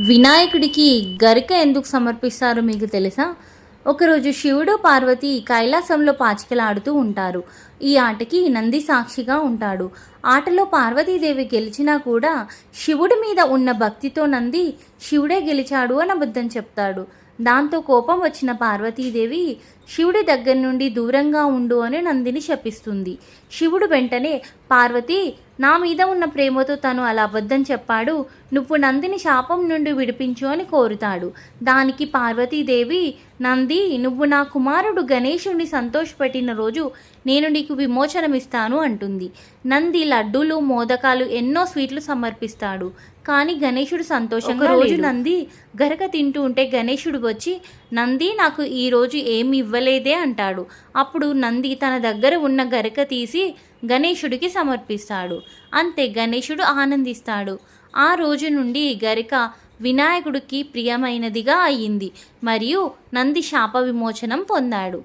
వినాయకుడికి గరిక ఎందుకు సమర్పిస్తారు మీకు తెలుసా? ఒకరోజు శివుడు పార్వతి కైలాసంలో పాచికలాడుతూ ఉంటారు. ఈ ఆటకి నంది సాక్షిగా ఉంటాడు. ఆటలో పార్వతీదేవి గెలిచినా కూడా శివుడి మీద ఉన్న భక్తితో నంది శివుడే గెలిచాడు అని అబద్ధం చెప్తాడు. దాంతో కోపం వచ్చిన పార్వతీదేవి శివుడి దగ్గర నుండి దూరంగా ఉండు అని నందిని శపిస్తుంది. శివుడు వెంటనే పార్వతి నా మీద ఉన్న ప్రేమతో తను అలా అబద్ధం చెప్పాడు. నువ్వు నందిని శాపం నుండి విడిపించు అని కోరుతాడు. దానికి పార్వతీదేవి నంది నువ్వు నా కుమారుడు గణేశుడిని సంతోషపెట్టిన రోజు నేను నీకు విమోచనమిస్తాను అంటుంది. నంది లడ్డూలు మోదకాలు ఎన్నో స్వీట్లు సమర్పిస్తాడు. కానీ గణేశుడు సంతోషంగా రోజు నంది గరక తింటూ ఉంటే గణేశుడు వచ్చి నంది నాకు ఈ రోజు ఏమి ఇవ్వలేదే అంటాడు. అప్పుడు నంది తన దగ్గర ఉన్న గరక తీసి గణేశుడికి సమర్పిస్తాడు. అంతే గణేశుడు ఆనందిస్తాడు. ఆ రోజు నుండి గరిక వినాయకుడికి ప్రియమైనదిగా అయ్యింది మరియు నంది శాప విమోచనం పొందాడు.